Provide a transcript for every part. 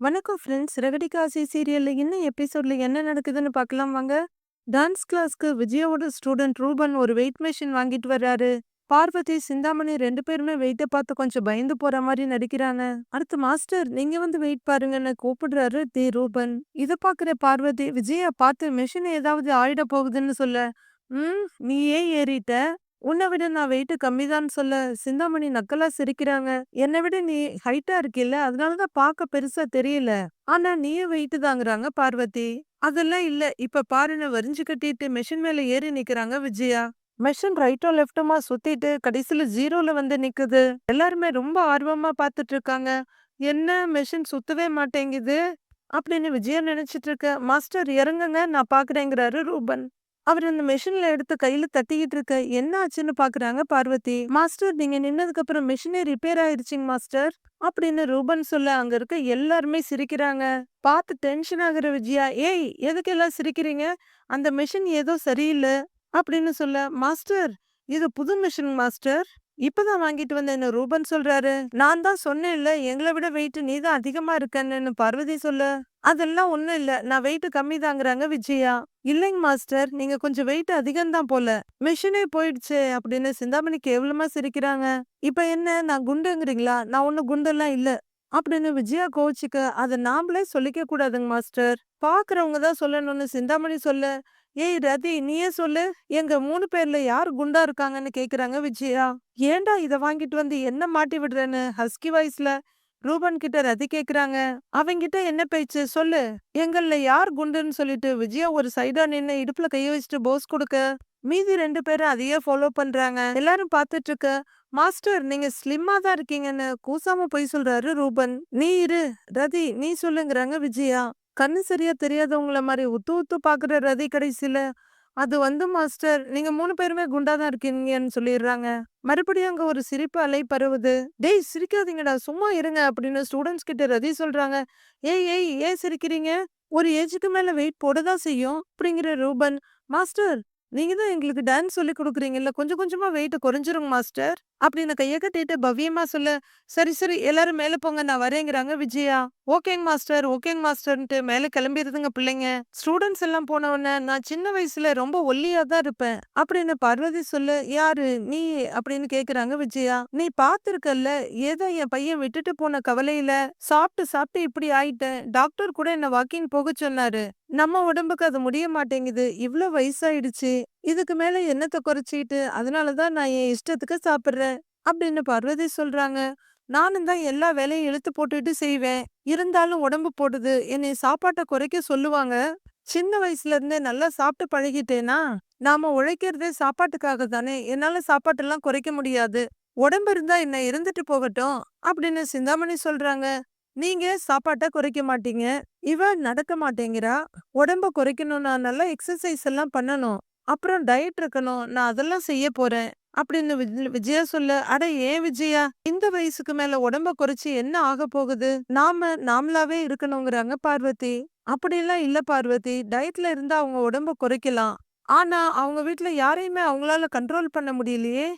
வணக்கம் ஃப்ரெண்ட்ஸ். ரெகடிகாசி சீரியல்ல இன்னும் எபிசோட்ல என்ன நடக்குதுன்னு பார்க்கலாம் வாங்க. டான்ஸ் கிளாஸ்க்கு விஜயோட ஸ்டூடெண்ட் ரூபன் ஒரு வெயிட் மெஷின் வாங்கிட்டு வர்றாரு. பார்வதி, சிந்தாமணி ரெண்டு பேருமே வெயிட்ட பார்த்து கொஞ்சம் பயந்து போற மாதிரி நடிக்கிறாங்க. அடுத்து மாஸ்டர் நீங்க வந்து வெயிட் பாருங்கன்னு கூப்பிடுறாரு தி ரூபன். இத பார்க்குற பார்வதி விஜய பார்த்து மிஷின் ஏதாவது ஆயிட போகுதுன்னு சொல்ல, ம் நீ ஏன் ஏறிட்ட? உன்னை விட நான் வெயிட் கம்மிதான்னு சொல்ல சிந்தாமணி நக்கலா சிரிக்கிறாங்க. என்னை விட நீ ஹைட்டா இருக்கில்ல அதனாலதான் பார்க்க பெருசா தெரியல. ஆனா நீயும் வெயிட்டு தாங்குறாங்க பார்வதி. அதெல்லாம் இல்ல இப்ப பாருன்னு வரிஞ்சு கட்டிட்டு மெஷின் மேல ஏறி நிக்கிறாங்க விஜயா. மெஷின் ரைட்டோ லெஃப்ட்டுமா சுத்திட்டு கடைசியில ஜீரோல வந்து நிக்குது. எல்லாருமே ரொம்ப ஆர்வமா பாத்துட்டு இருக்காங்க. என்ன மெஷின் சுத்தவே மாட்டேங்குது அப்படின்னு விஜயா நினைச்சிட்டு இருக்க மாஸ்டர் இறங்குங்க நான் பாக்குறேங்கிறாரு ரூபன். அவர் அந்த மெஷின்ல எடுத்து கையில தட்டிக்கிட்டு இருக்க என்ன ஆச்சுன்னு பாக்குறாங்க பார்வதி. மாஸ்டர் நீங்க நின்னதுக்கு அப்புறம் மெஷினே ரிப்பேர் ஆயிருச்சுங்க மாஸ்டர் அப்படின்னு ரூபன் சொல்ல அங்க இருக்க எல்லாருமே சிரிக்கிறாங்க. பார்த்து டென்ஷன் ஆகுற விஜயா ஏய் எதுக்கெல்லாம் சிரிக்கிறீங்க? அந்த மெஷின் ஏதோ சரியில்லை அப்படின்னு சொல்ல மாஸ்டர் இது புது மிஷின் மாஸ்டர். இப்பதான் வாங்கிட்டு வந்த என்ன ரூபன் சொல்றாரு. நான் தான் சொன்னேன்ல எங்களை விட வெயிட் நீ தான் அதிகமா இருக்கன்னு பார்வதி சொல்ல அதெல்லாம் ஒண்ணும் இல்ல நான் வெயிட் கம்மி தாங்குறாங்க விஜயா. இல்லைங்க மாஸ்டர் நீங்க கொஞ்சம் வெயிட் அதிகம்தான் போல. மிஷினே போயிடுச்சு அப்படின்னு சிந்தாமணி கேவலமா சிரிக்கிறாங்க. இப்ப என்ன நான் குண்டுங்கிறீங்களா? நான் ஒண்ணும் குண்டெல்லாம் இல்ல. அப்படின்னு விஜயா கோவிச்சுக்க அத நாமளே சொல்லிக்க கூடாதுங்க மாஸ்டர். பாக்குறவங்க தான் சொல்லணும்னு சிந்தாமணி சொல்ல ஏய் ரதி நீயே சொல்லு எங்க மூணு பேர்ல யார் குண்டா இருக்காங்கன்னு கேக்குறாங்க விஜயா. ஏன்டா இத வாங்கிட்டு வந்து என்ன மாட்டி விடுறேன்னு ஹஸ்கி வாய்ஸ்ல ரூபன் கிட்ட ரதி கேக்குறாங்க. அவங்கிட்ட என்ன பேச்சு சொல்லு. எங்கள்ல யார் குண்டுன்னு சொல்லிட்டு விஜயா ஒரு சைடா நின்னு இடுப்புல கைய வச்சுட்டு போஸ் கொடுக்க மீதி ரெண்டு பேரும் அதையே ஃபாலோ பண்றாங்க. எல்லாரும் பாத்துட்டு இருக்க மாஸ்டர் நீங்க ஸ்லிம்மா தான் இருக்கீங்கன்னு கூசாம போய் சொல்றாரு ரூபன். நீ இரு ரதி நீ சொல்லுங்கிறாங்க விஜயா. கண்ணு சரியா தெரியாதவங்கள மாதிரி உத்து உத்து பாக்குற ரதி கடைசியில அது வந்து மாஸ்டர் நீங்க மூணு பேருமே குண்டா தான் இருக்கீங்கன்னு சொல்லிடுறாங்க. மறுபடியும் அங்க ஒரு சிரிப்பு அலை பரவுது. டேய் சிரிக்காதீங்கடா சும்மா இருங்க அப்படின்னு ஸ்டூடெண்ட்ஸ் கிட்ட ரதி சொல்றாங்க. ஏய் ஏய் ஏன் சிரிக்கிறீங்க? ஒரு ஏஜுக்கு மேல வெயிட் போட தான் செய்யும் அப்படிங்கிற ரூபன். மாஸ்டர் நீங்க தான் எங்களுக்கு டான்ஸ் சொல்லி கொடுக்குறீங்கல்ல கொஞ்சம் கொஞ்சமா வெயிட் குறைஞ்சிருங்க மாஸ்டர் அப்படின்னு கையை கட்டிட்டு பவ்யமா சொல்ல சரி சரி எல்லாரும் மேல போங்க நான் வரேங்கிறாங்க விஜயா. ஓகேங்க மாஸ்டர் ஓகேங்க மாஸ்டர்ன்ட்டு மேல கிளம்பிடுதுங்க பிள்ளைங்க. ஸ்டூடெண்ட்ஸ் எல்லாம் போன உடனே நான் சின்ன வயசுல ரொம்ப ஒல்லியா தான் இருப்பேன் அப்படின்னு பார்வதி சொல்ல யாரு நீ அப்படின்னு கேக்குறாங்க விஜயா. நீ பாத்துருக்கல்ல ஏதோ என் பையன் விட்டுட்டு போன கவலையில சாப்பிட்டு சாப்பிட்டு இப்படி ஆயிட்டேன். டாக்டர் கூட என்ன வாக்கிங் போக சொன்னாரு. நம்ம உடம்புக்கு அது முடிய மாட்டேங்குது. இவ்ளோ வயசாயிடுச்சு. இதுக்கு மேல என்னத்த குறைச்சிட்டு அதனாலதான் நான் என் இஷ்டத்துக்கு சாப்பிடுறேன் அப்படின்னு பார்வதி சொல்றாங்க. நானும் தான் எல்லா வேலையும் இழுத்து போட்டுட்டு செய்வேன். இருந்தாலும் உடம்பு போடுது. என்னை சாப்பாட்ட குறைக்க சொல்லுவாங்க. சின்ன வயசுல இருந்தே நல்லா சாப்பிட்டு பழகிட்டேனா நாம உழைக்கிறதே சாப்பாட்டுக்காக தானே என்னால சாப்பாட்டெல்லாம் குறைக்க முடியாது. உடம்பு இருந்தா என்ன இருந்துட்டு போகட்டும் அப்படின்னு சிந்தாமணி சொல்றாங்க. நீங்க சாப்பாட்ட குறைக்க மாட்டீங்க. இவ நடக்க மாட்டேங்கிறா. உடம்ப குறைக்கணும்னா நல்லா எக்ஸசைஸ் எல்லாம் பண்ணணும். அப்புறம் டயட் இருக்கணும். நான் அதெல்லாம் செய்ய போறேன். அப்படின்னு விஜயா சொல்ல அட ஏன் விஜயா இந்த வயசுக்கு மேல உடம்ப குறைச்சு என்ன ஆக போகுது? நாம நாமளாவே இருக்கணுங்கிறாங்க பார்வதி. அப்படிலாம் இல்ல பார்வதி. டயட்ல இருந்தா அவங்க உடம்ப குறைக்கலாம். ஆனா அவங்க வீட்ல யாரையுமே அவங்களால கண்ட்ரோல் பண்ண முடியலையே.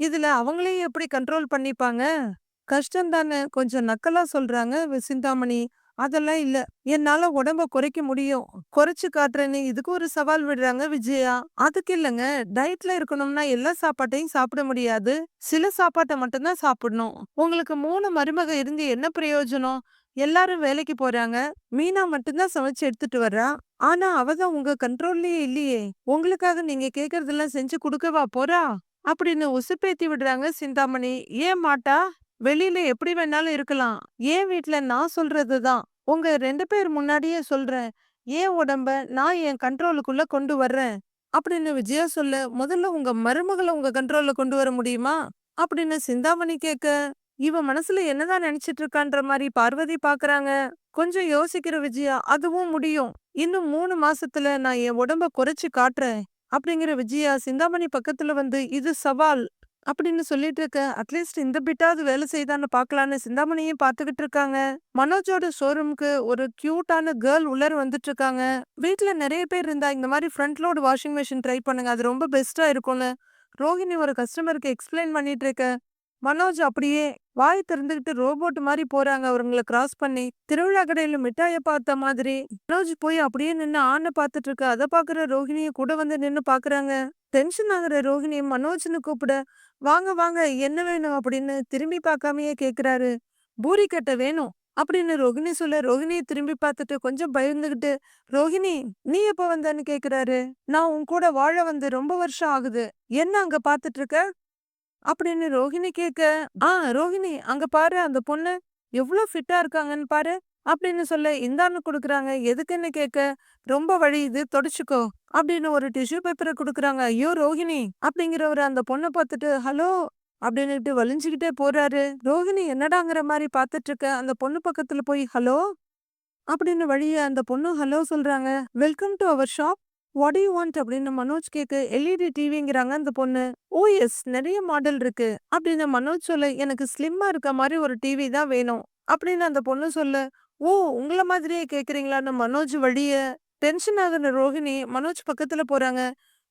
இதுல அவங்களையும் எப்படி கண்ட்ரோல் பண்ணிப்பாங்க? கஷ்டம் தானே கொஞ்சம் நக்கலா சொல்றாங்க வி- சிந்தாமணி. அதெல்லாம் இல்ல. என்னால உடம்ப குறைக்க முடியும். குறைச்சு காட்டுறேன்னு இதுக்கு ஒரு சவால் விடுறாங்க விஜயா. அதுக்கு இல்லங்க டயட்ல இருக்கணும்னா எல்லா சாப்பாட்டையும் சாப்பிட முடியாது. சில சாப்பாட்ட மட்டும் தான் சாப்பிடணும். உங்களுக்கு மூணு மருமக இருந்து என்ன பிரயோஜனம்? எல்லாரும் வேலைக்கு போறாங்க. மீனா மட்டும்தான் சமைச்சு எடுத்துட்டு வர்றா. ஆனா அவதான் உங்க கண்ட்ரோல்லயே இல்லையே. உங்களுக்காக நீங்க கேக்குறதெல்லாம் செஞ்சு கொடுக்கவா போறா? அப்படின்னு உசுப்பேத்தி விடுறாங்க சிந்தாமணி. ஏன் மாட்டா? வெளியில எப்படி வேணாலும் இருக்கலாம். என் வீட்ல நான் சொல்றதுதான். உங்க ரெண்டு பேர் முன்னாடியே சொல்றேன். என் உடம்ப நான் என் கண்ட்ரோலுக்குள்ள கொண்டு வர்றேன். அப்படின்னு விஜயா சொல்ல முதல்ல உங்க மருமகளை உங்க கண்ட்ரோல்ல கொண்டு வர முடியுமா? அப்படின்னு சிந்தாமணி கேட்க இவ மனசுல என்னதான் நினைச்சிட்டு இருக்கான்ற மாதிரி பார்வதி பாக்குறாங்க. கொஞ்சம் யோசிக்கிற விஜயா அதுவும் முடியும். இன்னும் மூணு மாசத்துல நான் என் உடம்ப குறைச்சு காட்டுறேன். அப்படிங்கிற விஜயா சிந்தாமணி பக்கத்துல வந்து இது சவால் அப்படின்னு சொல்லிட்டு இருக்க அட்லீஸ்ட் இந்த பிட்டாவது வேலை செய்தான்னு பார்க்கலான்னு சிந்தாமணியும் பார்த்துக்கிட்டு இருக்காங்க. மனோஜோட ஷோரூம்க்கு ஒரு கியூட்டான கேர்ள் உள்ளார வந்துட்டு இருக்காங்க. வீட்ல நிறைய பேர் இருந்தா இந்த மாதிரி front load washing machine try பண்ணுங்க. அது ரொம்ப பெஸ்ட்டா இருக்கும்னு ரோஹிணி ஒரு கஸ்டமருக்கு எக்ஸ்பிளைன் பண்ணிட்டு இருக்க மனோஜ் அப்படியே வாய் திறந்துகிட்டு ரோபோட் மாதிரி போறாங்க அவங்கள கிராஸ் பண்ணி திருவிழா கடையில மிட்டாய பார்த்த மாதிரி மனோஜ் போய் அப்படியே நின்னு ஆனை பார்த்துட்டு இருக்க அதை பாக்குற ரோஹிணியை கூட வந்து நின்னு பாக்குறாங்க டென்ஷன் ஆகுற ரோஹிணி மனோஜ்னு கூப்பிட வாங்க வாங்க என்ன வேணும்? அப்படின்னு திரும்பி பார்க்காமயே கேக்குறாரு. பூரி கட்ட வேணும் அப்படின்னு ரோகிணி சொல்ல ரோஹிணியை திரும்பி பார்த்துட்டு கொஞ்சம் பயந்துகிட்டு ரோஹிணி நீ எப்ப வந்தன்னு கேக்குறாரு. நான் உன் கூட வாழ வந்து ரொம்ப வருஷம் ஆகுது. என்ன அங்க பாத்துட்டு இருக்க அப்படின்னு ரோஹிணி கேக்க ஆ ரோஹிணி அங்க பாரு அந்த பொண்ணு எவ்வளோ ஃபிட்டா இருக்காங்கன்னு பாரு. அப்படின்னு சொல்ல இந்தான்னு குடுக்குறாங்க. எதுக்குன்னு கேக்க? ரொம்ப வழி இது தொடச்சுக்கோ அப்படின்னு ஒரு டிஷ்யூ பேப்பரை குடுக்குறாங்க. ஐயோ ரோஹிணி அப்படிங்கிறவர் அந்த பொண்ணை பார்த்துட்டு ஹலோ அப்படின்னுட்டு வலிஞ்சுக்கிட்டே போறாரு. ரோஹிணி என்னடாங்கிற மாதிரி பார்த்துட்டு இருக்க அந்த பொண்ணு பக்கத்துல போய் ஹலோ அப்படின்னு வழிய அந்த பொண்ணு ஹலோ சொல்றாங்க. Welcome to our shop what you want அப்படின்னு மனோஜ் கேக்கு எல்இடி டிவிங்கிறாங்க அந்த பொண்ணு. ஓ எஸ் நிறைய மாடல் இருக்கு. அப்படின்னு மனோஜ் சொல்ல எனக்கு ஸ்லிம்மா இருக்க மாதிரி ஒரு டிவி தான் வேணும். அப்படின்னு அந்த பொண்ணு சொல்ல ஓ! உங்கள மாதிரியே கேக்குறீங்களான்னு மனோஜ் வழிய டென்ஷன் ஆகுன ரோஹிணி மனோஜ் பக்கத்துல போறாங்க.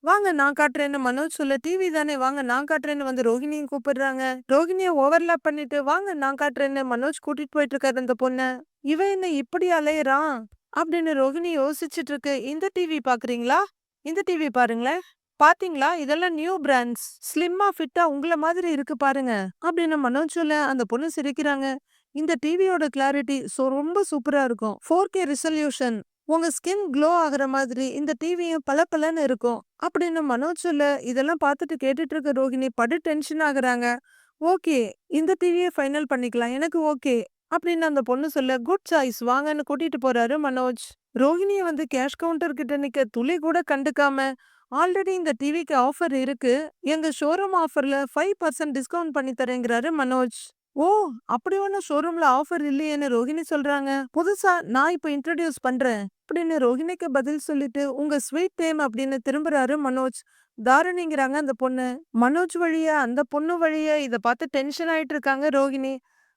வாங்க நான் காட்டுறேன்னு மனோஜ் சொல்ல டிவி தானே வாங்க நான் காட்டுறேன்னு வந்து ரோஹிணியும் கூப்பிடுறாங்க. ரோஹிணியை ஓவர்லாப் பண்ணிட்டு வாங்க நான் காட்டுறேன்னு மனோஜ் கூட்டிட்டு போயிட்டு இருக்காரு அந்த பொண்ணை. இவன் என்ன இப்படி அலையறான் அப்படின்னு ரோஹிணி யோசிச்சுட்டு இருக்கு இந்த டிவி பாக்குறீங்களா? இந்த டிவி பாருங்களேன். பாத்தீங்களா? இதெல்லாம் நியூ பிராண்ட்ஸ் ஸ்லிம்மா ஃபிட்டா உங்கள மாதிரி இருக்கு பாருங்க. அப்படின்னு மனோஜ் சொல்ல அந்த பொண்ணு சிரிக்கிறாங்க. இந்த டிவியோட கிளாரிட்டி சோ ரொம்ப சூப்பரா இருக்கும். ஃபோர் கே ரிசல்யூஷன் உங்க ஸ்கின் க்ளோ ஆகிற மாதிரி இந்த டிவியும் பளபளன்னு இருக்கும். அப்படின்னு மனோஜ் சொல்ல இதெல்லாம் பார்த்துட்டு கேட்டுட்டு இருக்க ரோஹிணி படு டென்ஷன் ஆகுறாங்க. ஓகே இந்த டிவியை ஃபைனல் பண்ணிக்கலாம். எனக்கு ஓகே. அப்படின்னு அந்த பொண்ணு சொல்ல குட் சாய்ஸ் வாங்கன்னு கூட்டிட்டு போறாரு மனோஜ். ரோஹிணியை வந்து கேஷ் கவுண்டர் கிட்ட நிக்க துளி கூட கண்டுக்காம ஆல்ரெடி இந்த டிவிக்கு ஆஃபர் இருக்கு. எங்க ஷோரூம் ஆஃபர்ல ஃபைவ் பர்சன்ட் டிஸ்கவுண்ட் பண்ணி தரேங்கிறாரு மனோஜ். ஓ! அப்படி ஒன்றும் ஷோரூம்ல ஆஃபர் இல்லையேன்னு ரோஹிணி சொல்றாங்க. புதுசா நான் இப்போ இன்ட்ரடியூஸ் பண்றேன். அப்படின்னு ரோஹிணிக்கு பதில் சொல்லிட்டு உங்க ஸ்வீட் நேம் அப்படின்னு திரும்புறாரு மனோஜ். தாரணிங்கிறாங்க அந்த பொண்ணு. மனோஜ் வழியா அந்த பொண்ணு வழியா இதை பார்த்து டென்ஷன் ஆயிட்டு இருக்காங்க ரோஹிணி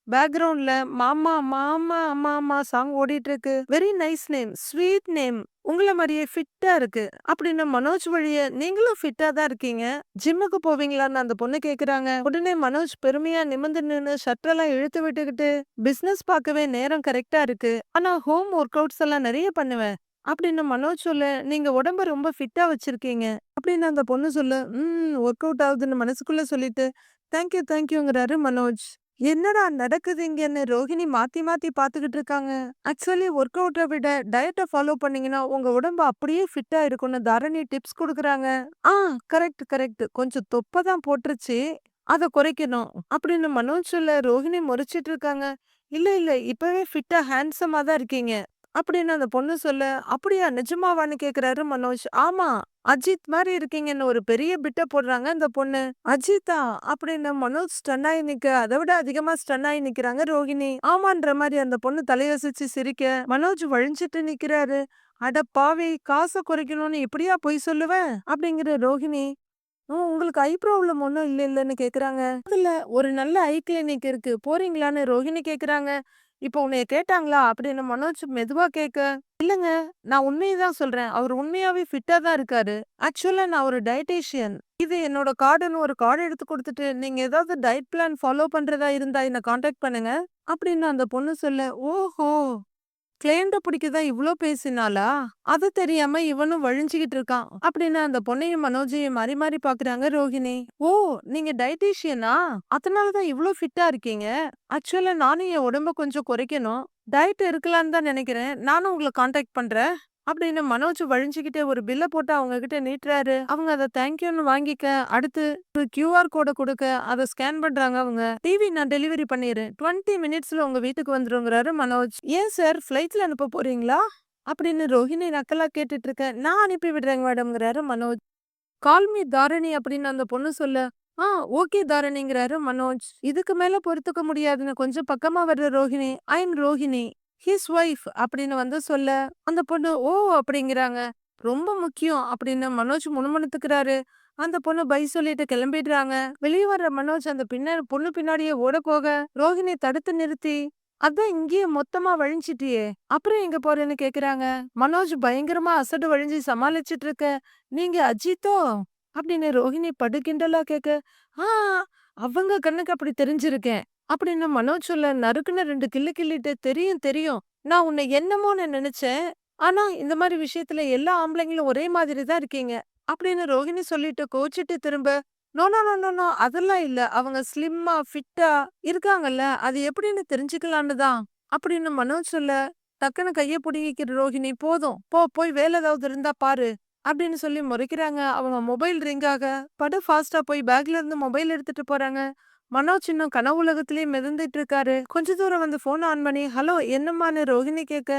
பேக்ரவுண்ட்ல மாமா மாமா அம்மா அம்மா சாங் ஓடிட்டு இருக்கு very nice name sweet name உங்கள மாதிரியே ஃபிட்டா இருக்கு. அப்படின்னு மனோஜ் வழிய நீங்களும் ஃபிட்டா தான் இருக்கீங்க. ஜிம்முக்கு போவீங்களான்னு அந்த பொண்ணு கேக்குறாங்க. உடனே மனோஜ் பெருமையா நிமிர்ந்து நின்னு ஷட்டரெல்லாம் இழுத்து விட்டுக்கிட்டு பிசினஸ் பார்க்கவே நேரம் கரெக்டா இருக்கு. ஆனா ஹோம் ஒர்க் அவுட்ஸ் எல்லாம் நிறைய பண்ணுவேன். அப்படின்னு மனோஜ் சொல்ல நீங்க உடம்ப ரொம்ப ஃபிட்டா வச்சிருக்கீங்க. அப்படின்னு அந்த பொண்ணு சொல்ல ம் ஒர்க் அவுட் ஆகுதுன்னு மனசுக்குள்ள சொல்லிட்டு தேங்க்யூ தேங்க்யூங்கிறாரு மனோஜ். என்னடா நடக்குது இங்கன்னு ரோஹிணி மாத்தி மாத்தி பாத்துக்கிட்டு இருக்காங்க. ஆக்சுவலி ஒர்க் அவுட்டை விட டயட்டை ஃபாலோ பண்ணீங்கன்னா உங்க உடம்பு அப்படியே ஃபிட்டா இருக்கும்னு தரணி டிப்ஸ் கொடுக்குறாங்க. ஆ கரெக்ட் கரெக்ட் கொஞ்சம் தொப்பை தான் போட்டுருச்சு. அதை குறைக்கணும் அப்படின்னு மனோஜ் சொல்ல ரோஹிணி முறைச்சிட்டு இருக்காங்க. இல்ல இல்ல இப்பவே ஃபிட்டா ஹேண்ட்ஸமா தான் இருக்கீங்க. அப்படின்னு அந்த பொண்ணு சொல்ல. அப்படியா நிஜமாவான்னு கேக்குறாரு மனோஜ். ஆமா அஜித் மாதிரி இருக்கீங்கன்னு ஒரு பெரிய பிட்ட போடுறாங்க அந்த பொண்ணு. அஜித்தா? அப்படின்னு மனோஜ் ஸ்டன் ஆகி நிக்க. அதை விட அதிகமா ஸ்டன் ஆகி நிக்கிறாங்க ரோஹிணி. ஆமான்ற மாதிரி அந்த பொண்ணு தலையசைச்சு சிரிக்க. மனோஜ் வழிஞ்சிட்டு நிக்கிறாரு. அட பாவி காசை குறைக்கணும்னு இப்படியா பொய் சொல்லுவேன் அப்படிங்கிற ரோஹிணி. ஓ உங்களுக்கு ஐ ப்ராப்ளம் ஒன்றும் இல்லை இல்லைன்னு கேக்குறாங்க. இல்ல ஒரு நல்ல ஐ கிளினிக் இருக்கு. போறீங்களான்னு ரோஹிணி கேக்குறாங்க. இப்போ உன்னைய கேட்டாங்களா? அப்படின்னு மனோஜ் மெதுவா கேட்க இல்லைங்க நான் உண்மையை தான் சொல்றேன். அவர் உண்மையாவே ஃபிட்டா தான் இருக்காரு. ஆக்சுவலா நான் ஒரு டயட்டீஷியன் இது என்னோட கார்டுன்னு ஒரு கார்டு எடுத்து கொடுத்துட்டு நீங்க ஏதாவது டயட் பிளான் ஃபாலோ பண்றதா இருந்தா என்ன காண்டாக்ட் பண்ணுங்க. அப்படின்னு அந்த பொண்ணு சொல்ல ஓஹோ! கிளையண்ட பிடிக்கதான் இவ்வளோ பேசினாளா? அது தெரியாம இவனும் வழிஞ்சுகிட்டு இருக்கான். அப்படின்னு அந்த பொண்ணையும் மனோஜையும் மாறி மாறி பாக்குறாங்க ரோஹிணி. ஓ நீங்க டயட்டீஷியனா? அதனாலதான் இவ்வளோ ஃபிட்டா இருக்கீங்க. ஆக்சுவலா நானும் என் உடம்ப கொஞ்சம் குறைக்கணும். டயட் இருக்கலான்னு தான் நினைக்கிறேன். நானும் உங்களை காண்டாக்ட் பண்றேன். அப்படின்னு மனோஜ் வழிஞ்சுக்கிட்டே ஒரு பில்ல போட்டு அவங்க கிட்ட நீட்டுறாரு. அவங்க அதை தேங்க்யூன்னு வாங்கிக்க அடுத்து ஒரு கியூஆர் கோடை கொடுக்க அதை ஸ்கேன் பண்றாங்க அவங்க. டிவி நான் டெலிவரி பண்ணிடுறேன். டுவெண்ட்டி மினிட்ஸ்ல உங்க வீட்டுக்கு வந்துருங்கிறாரு மனோஜ் ஏன் சார் ஃபிளைட்ல அனுப்ப போறீங்களா? அப்படின்னு ரோஹிணி நக்கலா கேட்டுட்டு இருக்கேன் நான் அனுப்பி விடுறேங்க மேடம்ங்கிறாரு மனோஜ் கால்மி தாரணி அப்படின்னு அந்த பொண்ணு சொல்ல ஆ ஓகே தாரணிங்கிறாரு மனோஜ் இதுக்கு மேல பொறுத்துக்க முடியாதுன்னு கொஞ்சம் பக்கமா வர்ற Rohini. I'm Rohini. His wife அப்படின்னு வந்து சொல்ல அந்த பொண்ணு ஓ! அப்படிங்கிறாங்க. ரொம்ப முக்கியம் அப்படின்னு மனோஜ் முணுமுணுத்துக்கிறாரு. அந்த பொண்ணு பை சொல்லிட்டு கிளம்பிடுறாங்க. வெளியே வர்ற மனோஜ் அந்த பின்ன பொண்ணு பின்னாடியே ஓட போக ரோஹிணி தடுத்து நிறுத்தி அதான் இங்கேயே மொத்தமா வழிஞ்சிட்டியே அப்புறம் எங்க போறேன்னு கேக்குறாங்க. மனோஜ் பயங்கரமா அசடு வழிஞ்சு சமாளிச்சிட்டு இருக்க நீங்க அஜித்தோ? அப்படின்னு ரோஹிணி படுகிண்டலா கேக்க ஆ அவங்க கண்ணுக்கு அப்படி தெரிஞ்சிருக்கேன். அப்படின்னு மனோஜ் சொல்ல நறுக்குன்னு ரெண்டு கிள்ளு கிள்ளிட்டு தெரியும் தெரியும். நான் உன்னை என்னமோன்னு நினைச்சேன். ஆனா இந்த மாதிரி விஷயத்துல எல்லா ஆம்பளைங்களும் ஒரே மாதிரி தான் இருக்கீங்க. அப்படின்னு ரோஹிணி சொல்லிட்டு கோச்சிட்டு திரும்ப நோ நோ அதெல்லாம் இல்ல. அவங்க ஸ்லிம்மா ஃபிட்டா இருக்காங்கல்ல. அது எப்படின்னு தெரிஞ்சுக்கலான்னு தான். அப்படின்னு மனோஜ் சொல்ல டக்குன்னு கைய புடுங்கிக்கிற ரோஹிணி போதும். போ போய் வேலை ஏதாவது இருந்தா பாரு. அப்படின்னு சொல்லி முறைக்கிறாங்க. அவங்க மொபைல் ரிங்காக படு ஃபாஸ்டா போய் பேக்ல இருந்து மொபைல் எடுத்துட்டு போறாங்க. மனோஜ் இன்னும் கனவு உலகத்திலேயே மிதந்துட்டு இருக்காரு. கொஞ்ச தூரம் வந்து போன் ஆன் பண்ணி ஹலோ என்னம்மான்னு ரோஹிணி கேட்க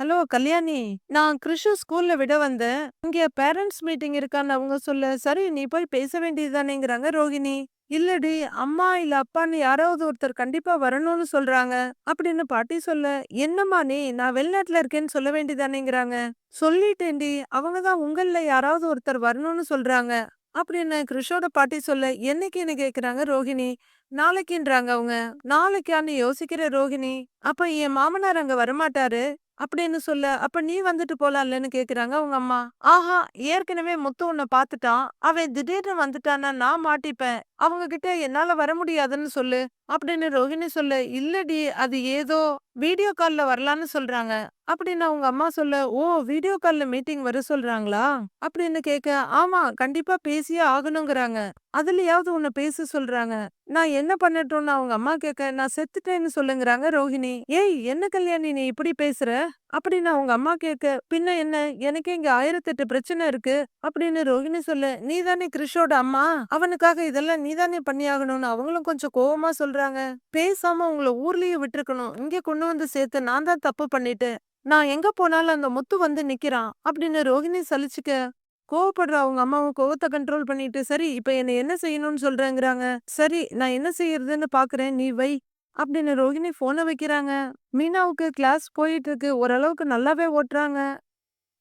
ஹலோ கல்யாணி நான் கிருஷு ஸ்கூல்ல விட வந்தேன். இங்க பேரண்ட்ஸ் மீட்டிங் இருக்கான்னு அவங்க சொல்ல சரி நீ போய் பேச வேண்டியதுதானேங்கிறாங்க ரோஹிணி. இல்லடி அம்மா இல்ல அப்பான்னு யாராவது ஒருத்தர் கண்டிப்பா வரணும்னு சொல்றாங்க. அப்படின்னு பாட்டி சொல்ல என்னம்மா நீ நான் வெளிநாட்டுல இருக்கேன்னு சொல்ல வேண்டியதானேங்கிறாங்க சொல்லிட்டேன்டி அவங்கதான் உங்கள்ல யாராவது ஒருத்தர் வரணும்னு சொல்றாங்க. அப்படின்னு கிருஷோட பாட்டி சொல்ல என்னைக்குன்னு கேக்குறாங்க ரோஹிணி? நாளைக்குன்றாங்க அவங்க. நாளைக்கான்னு யோசிக்கிற ரோஹிணி அப்ப என் மாமனார் அங்க வரமாட்டாரு? அப்படின்னு சொல்ல அப்ப நீ வந்துட்டு போலாம்லன்னு கேக்குறாங்க அவங்க அம்மா. ஆஹா ஏற்கனவே முத்து உன்னை பாத்துட்டான். அவன் திடீர்னு வந்துட்டான்னா நான் மாட்டிப்பேன். அவங்க கிட்ட என்னால வர முடியாதுன்னு சொல்லு. அப்படின்னு ரோஹிணி சொல்ல இல்லடி அது ஏதோ வீடியோ கால்ல வரலான்னு சொல்றாங்க. அப்படின்னு அவங்க அம்மா சொல்ல ஓ வீடியோ கால்ல மீட்டிங் வர சொல்றாங்களா? அப்படின்னு கேட்க ஆமா கண்டிப்பா பேசியே ஆகணுங்கிறாங்க. அதுலயாவது உன்னை பேச சொல்றாங்க. நான் என்ன பண்ணட்டும்னு அவங்க அம்மா கேட்க நான் செத்துட்டேன்னு சொல்லுங்கிறாங்க ரோஹிணி. ஏய் என்ன கல்யாணி நீ இப்படி பேசுற? அப்படின்னு அவங்க அம்மா கேட்க பின்ன என்ன? எனக்கு இங்க ஆயிரத்தெட்டு பிரச்சனை இருக்கு. அப்படின்னு ரோஹிணி சொல்ல நீதானே கிருஷோட அம்மா? அவனுக்காக இதெல்லாம் நீதானே பண்ணியாகணும்னு அவங்களும் கொஞ்சம் கோவமா சொல்றாங்க. பேசாம உங்களை ஊர்லயே விட்டுருக்கணும். இங்க கொண்டு வந்து சேர்த்து நான் தான் தப்பு பண்ணிட்டேன். நான் எங்க போனாலும் அந்த முத்து வந்து நிக்கிறான். அப்படின்னு ரோஹிணி சலிச்சுக்க கோவப்படுற அவங்க அம்மாவும் கோவத்தை கண்ட்ரோல் பண்ணிட்டு சரி இப்ப என்ன என்ன செய்யணும்னு சொல்றேங்கிறாங்க. சரி நான் என்ன செய்யறதுன்னு பாக்குறேன். நீ வை. அப்படின்னு ரோஹிணி போனை வைக்கிறாங்க. மீனாவுக்கு கிளாஸ் போயிட்டு இருக்கு ஓரளவுக்கு நல்லாவே ஓட்டுறாங்க.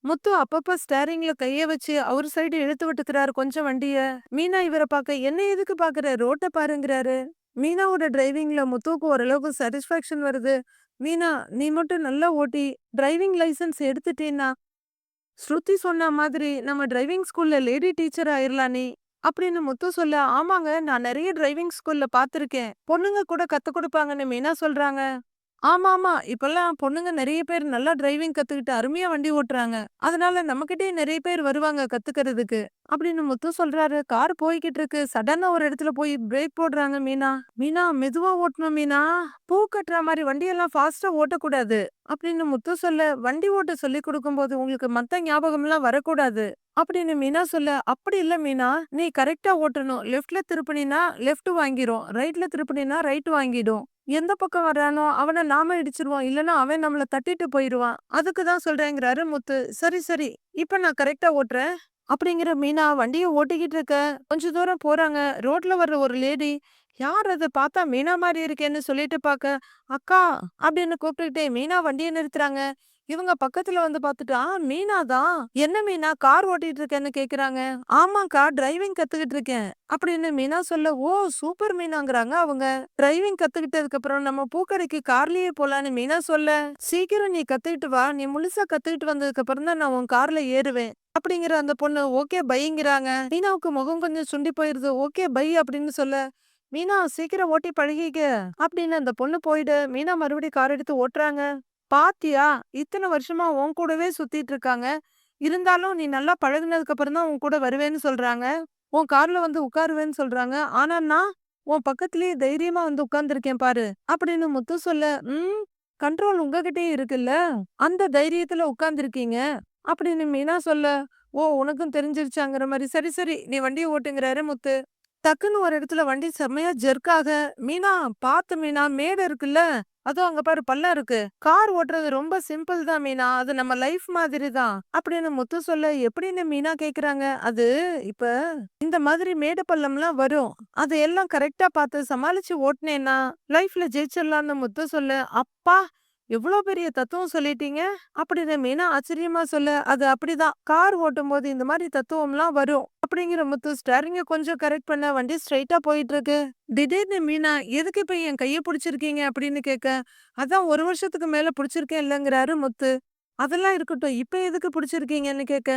முத்து அப்பப்ப ஸ்டேரிங்ல கைய வச்சு அவர் சைடு இழுத்து விட்டுக்கிறாரு கொஞ்சம் வண்டிய. மீனா இவரை பார்க்க என்ன எதுக்கு பாக்குற ரோட்டை பாருங்கிறாரு. மீனாவோட டிரைவிங்ல முத்துவுக்கு ஓரளவுக்கு சாட்டிஸ்பாக்சன் வருது. மீனா நீ மட்டும் நல்லா ஓட்டி டிரைவிங் லைசன்ஸ் எடுத்துட்டேன்னா ஸ்ருதி சொன்ன மாதிரி நம்ம டிரைவிங் ஸ்கூல்ல லேடி டீச்சர் ஆயிரலாம் நீ? அப்படின்னு முத்து சொல்ல ஆமாங்க நான் நிறைய டிரைவிங் ஸ்கூல்ல பாத்திருக்கேன் பொண்ணுங்க கூட கத்து கொடுப்பாங்கன்னு மீனா சொல்றாங்க. ஆமா ஆமா இப்பெல்லாம் பொண்ணுங்க நிறைய பேர் நல்லா டிரைவிங் கத்துக்கிட்டு அருமையா வண்டி ஓட்டுறாங்க. அதனால நம்மகிட்டே நிறைய பேர் வருவாங்க கத்துக்கிறதுக்கு. அப்படின்னு முத்து சொல்றாரு. கார் போய்கிட்டு இருக்கு சடனா ஒரு இடத்துல போய் பிரேக் போடுறாங்க மீனா. மீனா மெதுவா ஓட்டணும் மீனா. பூ கட்டுற மாதிரி வண்டியெல்லாம் ஃபாஸ்டா ஓட்டக்கூடாது. அப்படின்னு முத்து சொல்ல வண்டி ஓட்ட சொல்லி கொடுக்கும்போது உங்களுக்கு மத்த ஞாபகம் எல்லாம் வரக்கூடாது. அப்படின்னு மீனா சொல்ல அப்படி இல்ல மீனா. நீ கரெக்டா ஓட்டணும். லெஃப்ட்ல திருப்பினா லெஃப்ட் வாங்கிரும். ரைட்ல திருப்பினா ரைட் வாங்கிடும். எந்த பக்கம் வர்றானோ அவனை நாம இடிச்சிருவோம். இல்லைன்னா அவன் நம்மளை தட்டிட்டு போயிடுவான் அதுக்கு தான் சொல்றேங்கிறாரு முத்து சரி சரி இப்ப நான் கரெக்டா ஓட்டுறேன். அப்படிங்கிற மீனா வண்டியை ஓட்டிக்கிட்டு இருக்க. கொஞ்ச தூரம் போறாங்க. ரோட்ல வர்ற ஒரு லேடி யார் அதை பார்த்தா மீனா மாதிரி இருக்கேன்னு சொல்லிட்டு பார்க்க அக்கா அப்படின்னு கூப்பிட்டுக்கிட்டே மீனா வண்டியை நிறுத்துறாங்க. இவங்க பக்கத்துல வந்து பார்த்துட்டா மீனா தான். என்ன மீனா? கார் ஓட்டிட்டு இருக்கேன்னு கேக்குறாங்க ஆமாக்கா டிரைவிங் கத்துக்கிட்டு இருக்கேன். அப்படின்னு மீனா சொல்ல ஓ சூப்பர் மீனாங்கிறாங்க அவங்க. டிரைவிங் கத்துக்கிட்டதுக்கு அப்புறம் நம்ம பூக்கடைக்கு கார்லயே போலான்னு மீனா சொல்ல சீக்கிரம் நீ கத்துக்கிட்டு வா. நீ முழுசா கத்துக்கிட்டு வந்ததுக்கு அப்புறம் தான் நான் உன் கார்ல ஏறுவேன். அப்படிங்கிற அந்த பொண்ணு ஓகே பைங்கிறாங்க. மீனாவுக்கு முகம் கொஞ்சம் சுண்டி போயிருது. ஓகே பை அப்படின்னு சொல்ல மீனா சீக்கிரம் ஓட்டி பழகிக்க. அப்படின்னு அந்த பொண்ணு போயிடு மீனா மறுபடியும் கார் எடுத்து ஓட்டுறாங்க. பாத்தியா? இத்தனை வருஷமா உன் கூடவே சுத்திட்டு இருக்காங்க. இருந்தாலும் நீ நல்லா பழகுனதுக்கு அப்புறம் தான் உன் கூட வருவேன்னு சொல்றாங்க. உன் கார்ல வந்து உட்காருவேன்னு சொல்றாங்க. ஆனா நான் உன் பக்கத்துலயே தைரியமா வந்து உட்கார்ந்துருக்கேன் பாரு அப்படின்னு முத்து சொல்ல ம் கண்ட்ரோல் உங்ககிட்டயே இருக்குல்ல? அந்த தைரியத்துல உட்கார்ந்துருக்கீங்க? அப்படின்னு மீனா சொல்ல ஓ உனக்கும் தெரிஞ்சிருச்சாங்கிற மாதிரி. சரி சரி நீ வண்டியை ஓட்டுங்கிறாரு முத்து. டக்குன்னு ஒரு இடத்துல வண்டி செம்மையா ஜெர்க்காக மீனா பாத்து மீனா மேடு இருக்குல்ல அதுவும் அங்க பாரு பள்ளம் இருக்கு. கார் ஓட்டுறது ரொம்ப சிம்பிள் தான் மீனா அது நம்ம லைஃப் மாதிரி தான். அப்படின்னு முத்து சொல்ல எப்படின்னு மீனா கேக்குறாங்க அது இப்ப இந்த மாதிரி மேடு பள்ளம்லாம் வரும். அது எல்லாம் கரெக்டா பார்த்து சமாளிச்சு ஓட்டுனேன்னா லைஃப்ல ஜெயிச்சிடலாம்னு முத்து சொல்ல அப்பா எவ்வளோ பெரிய தத்துவம் சொல்லிட்டீங்க? அப்படின்னு மீனா ஆச்சரியமா சொல்ல. அது அப்படிதான். கார் ஓட்டும் போது இந்த மாதிரி தத்துவம்லாம் வரும். அப்படிங்கிற முத்து ஸ்டேரிங்க கொஞ்சம் கரெக்ட் பண்ண. வண்டி ஸ்ட்ரைட்டா போயிட்டு இருக்கு திடீர்னு மீனா எதுக்கு இப்ப என் கையை பிடிச்சிருக்கீங்க? அப்படின்னு கேட்க அதான் ஒரு வருஷத்துக்கு மேல பிடிச்சிருக்கேன் இல்லைங்கிறாரு முத்து. அதெல்லாம் இருக்கட்டும். இப்ப எதுக்கு பிடிச்சிருக்கீங்கன்னு கேட்க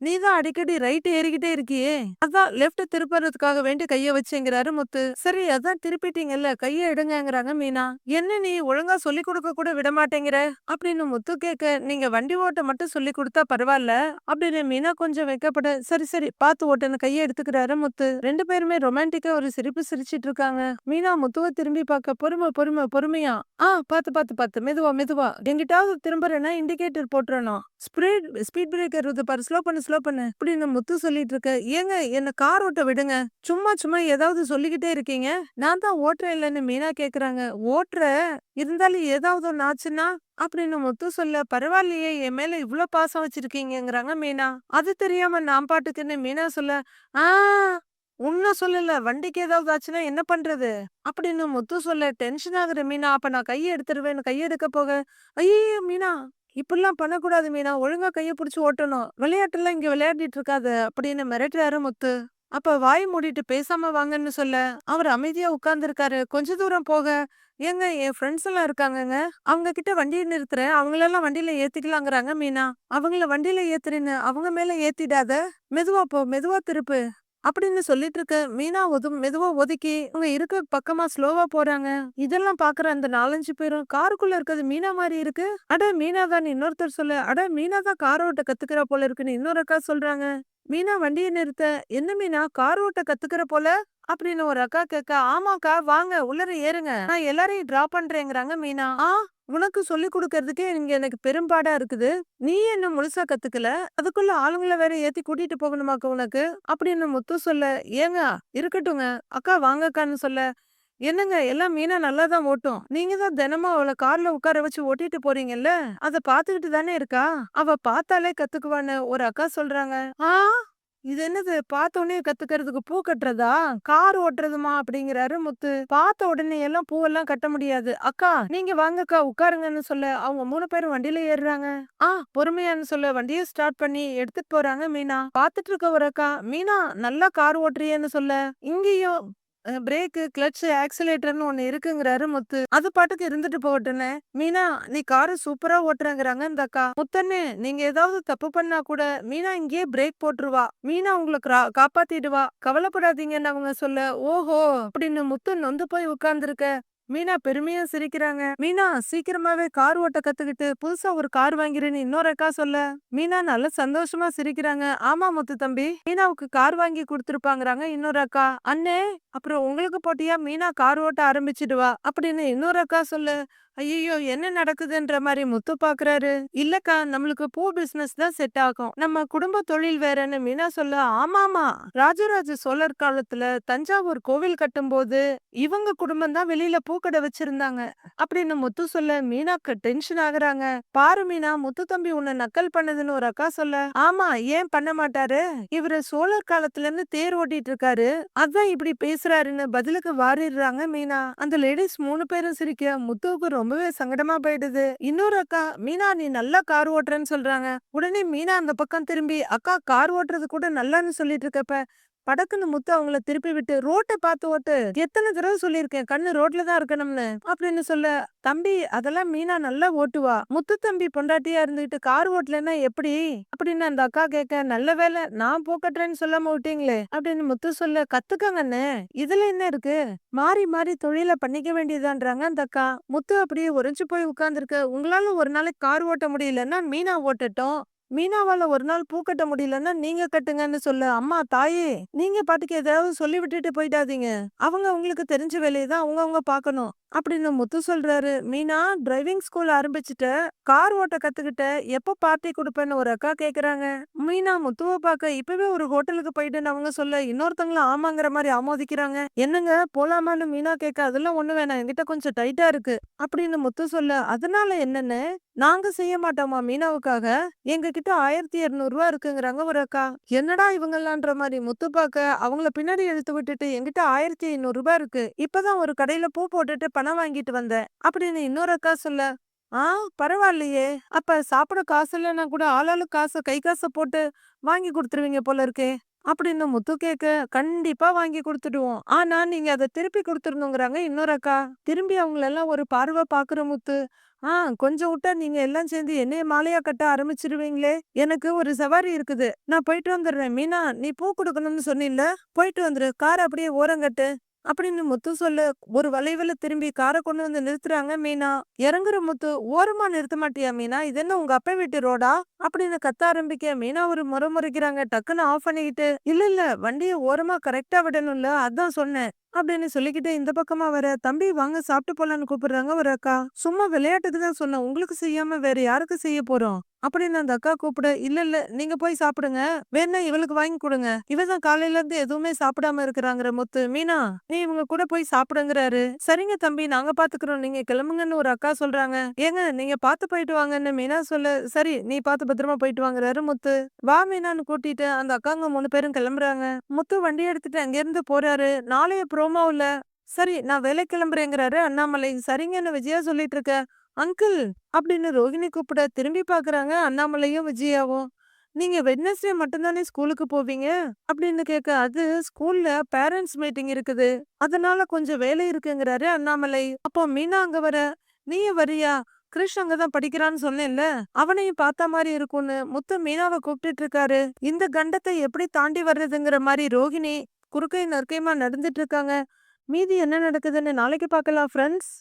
நீ தான் அடிக்கடி ரைட் ஏறிக்கிட்டே இருக்கியே. அதான் லெஃப்ட் திருப்புறதுக்காக வேண்டி கைய வச்சேங்கிறாரு முத்து. சரி அதான் திருப்பிட்டீங்கல்ல கைய எடுங்கங்கறாங்க மீனா. என்ன நீ ஒழுங்கா சொல்லி கொடுக்க கூட விட மாட்டேங்கிற? அப்படின்னு முத்து கேட்க நீங்க வண்டி ஓட்ட மட்டும் சொல்லி கொடுத்தா பரவாயில்ல அப்படின்னு மீனா கொஞ்சம் வைக்கப்பட சரி சரி பாத்து ஓட்டன்னு கைய எடுத்துக்கிறாரு முத்து. ரெண்டு பேருமே ரொமான்டிக்கா ஒரு சிரிப்பு சிரிச்சிட்டு இருக்காங்க. மீனா முத்துவ திரும்பி பார்க்க பொறுமை பொறுமை பொறுமையா? ஆ பாத்து பாத்து பாத்து மெதுவா மெதுவா. எங்கிட்டாவது திரும்புறேன்னா இண்டிகேட்டர் போட்டுறணும். ஸ்பீட் ஸ்பீட் பிரேக்கர் இது பாரு ஸ்லோ பண்ண ஸ்லோ பண்ணு. அப்படின்னு முத்து சொல்லிட்டு இருக்க. ஏங்க என்ன கார் ஓட்ட விடுங்க. சும்மா சும்மா ஏதாவது சொல்லிக்கிட்டே இருக்கீங்க. நான் தான் ஓட்டுறேன் இல்லைன்னு மீனா கேக்குறாங்க. ஓட்டுற? இருந்தாலும் ஏதாவது ஒண்ணு ஆச்சுன்னா? அப்படின்னு முத்து சொல்ல பரவாயில்லையே என் மேல இவ்வளவு பாசம் வச்சிருக்கீங்கிறாங்க மீனா. அது தெரியாம நான் பாட்டுக்குன்னு மீனா சொல்ல ஆ உன்ன சொல்லல. வண்டிக்கு ஏதாவது ஆச்சுன்னா என்ன பண்றது? அப்படின்னு முத்து சொல்ல டென்ஷன் ஆகுற மீனா. அப்ப நான் கையை எடுத்துருவேன். கையை எடுக்க போக. ஐயோ மீனா. இப்படிலாம் பண்ணக்கூடாது மீனா ஒழுங்கா கையை பிடிச்சி ஓட்டணும். விளையாட்டுலாம் இங்க விளையாடிட்டு இருக்காது அப்படின்னு மிரட்டுறாரு முத்து. அப்ப வாய் மூடிட்டு பேசாம வாங்கன்னு சொல்ல அவர் அமைதியா உட்கார்ந்துருக்காரு. கொஞ்ச தூரம் போக ஏங்க என் ஃப்ரெண்ட்ஸ் எல்லாம் இருக்காங்கங்க. அவங்க கிட்ட வண்டியை நிறுத்துறேன். அவங்களெல்லாம் வண்டியில ஏத்திக்கலாங்கிறாங்க மீனா. அவங்கள வண்டியில ஏத்துறேன்னு அவங்க மேல ஏத்திடாத. மெதுவா போ மெதுவா திருப்பு. அப்படின்னு சொல்லிட்டு இருக்க மீனா ஒதும் மெதுவா ஒதுக்கி அவங்க இருக்க பக்கமா ஸ்லோவா போறாங்க. இதெல்லாம் பாக்குற அந்த நாலஞ்சு பேரும் காருக்குள்ள இருக்கிறது மீனா மாதிரி இருக்கு. அட மீனா தான் இன்னொருத்தர் சொல்ல. அட மீனா தான் கார் ஓட்ட கத்துக்கிறா போல இருக்குன்னு இன்னொரு அக்கா சொல்றாங்க. மீனா வண்டியை நிறுத்த என்ன மீனா கார் ஓட்ட கத்துக்கிற போல? அப்படின்னு ஒரு அக்கா கேட்க ஆமாக்கா வாங்க உள்ளர ஏறுங்க. நான் எல்லாரையும் டிரா பண்றேங்கிறாங்க மீனா. ஆ உனக்கு சொல்லி கொடுக்கறதுக்கே இங்க எனக்கு பெரும்பாடா இருக்குது. நீ என்ன முழுசா கத்துக்கல? அதுக்குள்ள ஆளுங்கள வேற ஏத்தி கூட்டிட்டு போகணுமாக்க உனக்கு? அப்படின்னு முத்து சொல்ல ஏங்க இருக்கட்டுங்க. அக்கா வாங்கக்கான்னு சொல்ல என்னங்க எல்லாம் மீனா நல்லா தான் ஓட்டும். நீங்க தான் தினமும் அவளை கார்ல உட்கார வச்சு ஓட்டிட்டு போறீங்கல்ல? அத பாத்துக்கிட்டு தானே இருக்கா? அவ பார்த்தாலே கத்துக்குவான்னு ஒரு அக்கா சொல்றாங்க. ஆ? இது என்னது? பார்த்த உடனே கத்துக்கிறதுக்கு பூ கட்டுறதா? கார் ஓட்டுறதுமா? அப்படிங்கிறாரு முத்து. பார்த்த உடனே எல்லாம் பூவெல்லாம் கட்ட முடியாது. அக்கா நீங்க வாங்கக்கா உட்காருங்கன்னு சொல்ல. அவங்க மூணு பேரும் வண்டியில ஏறுறாங்க. ஆ பொறுமையான்னு சொல்ல வண்டியை ஸ்டார்ட் பண்ணி எடுத்துட்டு போறாங்க மீனா. பாத்துட்டு இருக்க ஒரு அக்கா மீனா நல்லா கார் ஓட்டுறியேன்னு சொல்ல. இங்கேயும் பிரேக்கு கிளட்ச் ஆக்சிலேட்டர்னு ஒன்னு இருக்குங்கிறாரு முத்து. அது பாட்டுக்கு இருந்துட்டு போகட்டுன்னு மீனா நீ காரு சூப்பரா ஓட்டுறங்கிறாங்க இந்த அக்கா. முத்தண்ணே நீங்க ஏதாவது தப்பு பண்ணா கூட மீனா இங்கேயே பிரேக் போட்டுருவா. மீனா உங்களை காப்பாத்திடுவா. கவலைப்படாதீங்கன்னு அவங்க சொல்ல ஓஹோ அப்படின்னு முத்து நொந்து போய் உட்கார்ந்துருக்க. மீனா பெருமையா சிரிக்கிறாங்க. மீனா சீக்கிரமாவே கார் ஓட்ட கத்துக்கிட்டு புதுசா ஒரு கார் வாங்கிறேன்னு இன்னொரு அக்கா சொல்ல. மீனா நல்ல சந்தோஷமா சிரிக்கிறாங்க. ஆமா முத்து தம்பி மீனாவுக்கு கார் வாங்கி கொடுத்துருப்பாங்கிறாங்க இன்னொரு அக்கா. அண்ணே அப்புறம் உங்களுக்கு போட்டியா? மீனா கார் ஓட்ட ஆரம்பிச்சிடுவா. அப்படின்னு இன்னொரு அக்கா சொல்லு ஐயோ என்ன நடக்குதுன்ற மாதிரி முத்து பாக்குறாரு. இல்லக்கா நம்மளுக்கு பூ பிசினஸ் தான் செட் ஆகும். நம்ம குடும்ப தொழில் வேறன்னு மீனா சொல்ல. ஆமாமா. ராஜராஜ சோழர் காலத்துல தஞ்சாவூர் கோவில் கட்டும்போது இவங்க குடும்பம் தான் வெளியில பூக்கடை வச்சிருந்தாங்க. அப்படின்னு முத்து சொல்ல மீனாக்கு டென்ஷன் ஆகுறாங்க. பாரு மீனா முத்து தம்பி உன்னை நக்கல் பண்ணதுன்னு ஒரு அக்கா சொல்ல. ஆமா ஏன் பண்ண மாட்டாரு? இவரு சோழர் காலத்துல இருந்து தேர் ஓட்டிட்டு இருக்காரு. அதான் இப்படி பேசுறாருன்னு பதிலுக்கு வாரிடுறாங்க மீனா. அந்த லேடிஸ் மூணு பேரும் சிரிக்க முத்துவுக்கு ரொம்பவே சங்கடமா போயிடுது. இன்னொரு அக்கா மீனா நீ நல்லா கார் ஓட்டுறேன்னு சொல்றாங்க. உடனே மீனா அந்த பக்கம் திரும்பி அக்கா கார் ஓட்டுறது கூட நல்லான்னு சொல்லிட்டு இருக்கப்ப படக்குன்னு முத்து அவங்கள திருப்பி விட்டு ரோட்டை பார்த்து ஓட்டு. எத்தனை தடவை சொல்லியிருக்கேன்? கண்ணு ரோட்ல தான் இருக்கணும்னு. அப்படின்னு சொல்ல தம்பி அதெல்லாம் மீனா நல்லா ஓட்டுவா. முத்து தம்பி பொண்டாட்டியா இருந்துகிட்டு கார் ஓட்டலன்னா எப்படி? அப்படின்னு அந்த அக்கா கேட்க நல்ல வேலை நான் போக்கட்டுறேன்னு சொல்லாம விட்டீங்களே. அப்படின்னு முத்து சொல்ல கத்துக்கங்கண்ணே இதுல என்ன இருக்கு? மாறி மாறி தொழில பண்ணிக்க வேண்டியதான்றாங்க அந்த அக்கா. முத்து அப்படியே உறைஞ்சு போய் உட்கார்ந்துருக்கு. உங்களால ஒரு நாளைக்கு கார் ஓட்ட முடியலன்னா மீனா ஓட்டட்டும். மீனாவால ஒரு நாள் பூ கட்ட முடியலன்னா நீங்க கட்டுங்கன்னு சொல்ல. அம்மா தாயே நீங்க பாட்டுக்கு ஏதாவது சொல்லி விட்டுட்டு போயிட்டாதீங்க அவங்க உங்களுக்கு தெரிஞ்ச வேலையை தான் அவங்க அவங்க பாக்கணும் அப்படின்னு முத்து சொல்றாரு. மீனா டிரைவிங் ஸ்கூல் ஆரம்பிச்சுட்ட கார் ஓட்ட கத்துக்கிட்ட. எப்ப பார்ட்டி கொடுப்பேன்னு ஒரு அக்கா கேக்குறாங்க. மீனா முத்துவை பார்க்க இப்பவே ஒரு ஹோட்டலுக்கு போயிட்டுன்னு அவங்க சொல்ல இன்னொருத்தங்களும் ஆமாங்கிற மாதிரி ஆமோதிக்கிறாங்க. என்னங்க போலாமான்னு மீனா கேட்க அதெல்லாம் ஒண்ணு வேணாம். என்கிட்ட கொஞ்சம் டைட்டா இருக்கு. அப்படின்னு முத்து சொல்ல அதனால என்னன்னு? நாங்க செய்ய மாட்டோமா மீனாவுக்காக? எங்க கிட்ட ஆயிரத்தி இருநூறுவா இருக்குங்கிறாங்க ஒரு அக்கா. என்னடா இவங்கலான்ற மாதிரி முத்து பார்க்க அவங்கள பின்னாடி எடுத்து விட்டுட்டு எங்கிட்ட ஆயிரத்தி ஐநூறு ரூபாய் இருக்கு. இப்பதான் ஒரு கடையில பூ போட்டுட்டு பணம் வாங்கிட்டு வந்தேன். அப்படின்னு இன்னொரு அக்கா சொல்ல ஆ பரவாயில்லையே. அப்ப சாப்பிட காசு இல்லைன்னா கூட ஆளாளு காசு கை காசை போட்டு வாங்கி கொடுத்துருவீங்க போல இருக்கே. அப்படின்னு முத்து கேக்க கண்டிப்பா வாங்கி கொடுத்துடுவோம். ஆனா நீங்க அதை திருப்பி கொடுத்துருந்தோங்கிறாங்க இன்னொரு அக்கா. திரும்பி அவங்களெல்லாம் ஒரு பார்வை பாக்குற முத்து. ஆ கொஞ்சம் விட்டா நீங்க எல்லாம் சேர்ந்து என்னைய மாலையா கட்ட ஆரம்பிச்சிருவீங்களே? எனக்கு ஒரு சவாரி இருக்குது. நான் போயிட்டு வந்துடுறேன். மீனா நீ பூ கொடுக்கணும்னு சொன்னில்ல? போயிட்டு வந்துரு. கார் அப்படியே ஓரங்கட்டு அப்படின்னு முத்து சொல்ல. ஒரு வளைவுல திரும்பி காரை கொண்டு வந்து நிறுத்துறாங்க மீனா. இறங்குற முத்து ஓரமா நிறுத்த மாட்டியா மீனா? இது என்ன உங்க அப்பா வீட்டு ரோடா? அப்படின்னு கத்த ஆரம்பிக்க மீனா ஒரு முறை முறைக்கிறாங்க. டக்குன்னு ஆஃப் பண்ணிக்கிட்டு இல்ல இல்ல வண்டியை ஓரமா கரெக்டா விடணும்ல அதான் சொன்னேன். அப்படின்னு சொல்லிக்கிட்டு இந்த பக்கமா வர தம்பி வாங்க சாப்பிட்டு போலான்னு கூப்பிடுறாங்க ஒரு அக்கா. சும்மா விளையாட்டுக்கு தான் சொன்னேன். உங்களுக்கு செய்யாம வேற யாருக்கு செய்ய போறோம்? அப்படின்னு அந்த அக்கா கூப்பிட இல்ல இல்ல நீங்க போய் சாப்பிடுங்க. வேணா இவளுக்கு வாங்கி கொடுங்க. இவதான் காலையில இருந்து எதுவுமே சாப்பிடாம இருக்கிறாங்கிற முத்து. மீனா நீ இவங்க கூட போய் சாப்பிடுங்கிறாரு. சரிங்க தம்பி நாங்க பாத்துக்கிறோம். நீங்க கிளம்புங்கன்னு ஒரு அக்கா சொல்றாங்க. ஏங்க நீங்க பாத்து போயிட்டு வாங்கன்னு மீனா சொல்ல சரி நீ பாத்து பத்திரமா போயிட்டு வாங்குறாரு முத்து. வா மீனான்னு கூட்டிட்டு அந்த அக்காங்க மூணு பேரும் கிளம்புறாங்க. முத்து வண்டி எடுத்துட்டு அங்கிருந்து போறாரு. நாளைய ப்ரோமோவில் சரி நான் வேலை கிளம்புறேங்கிறாரு அண்ணாமலை. சரிங்கன்னு விஜயா சொல்லிட்டு இருக்க அங்கிள் அப்படின்னு ரோகிணி கூப்பிட திரும்பி பாக்குறாங்க அண்ணாமலையும் விஜயாவும். நீங்க வெட்னஸ்டே மட்டும்தானே ஸ்கூலுக்கு போவீங்க? அப்படின்னு கேட்க அது ஸ்கூல்ல பேரண்ட்ஸ் மீட்டிங் இருக்குது. அதனால கொஞ்சம் வேலை இருக்குங்கிறாரு அண்ணாமலை. அப்போ மீனா அங்க வர நீயும் வரியா கிருஷ் அங்கதான் படிக்கிறான்னு சொன்னேன்ல. அவனையும் பார்த்த மாதிரி இருக்கும்னு. முத்து மீனாவை கூப்பிட்டுட்டு இருக்காரு. இந்த கண்டத்தை எப்படி தாண்டி வர்றதுங்கிற மாதிரி ரோகிணி குறுக்கை நற்கையுமா நடந்துட்டு இருக்காங்க. மீதி என்ன நடக்குதுன்னு நாளைக்கு பார்க்கலாம் ஃப்ரெண்ட்ஸ்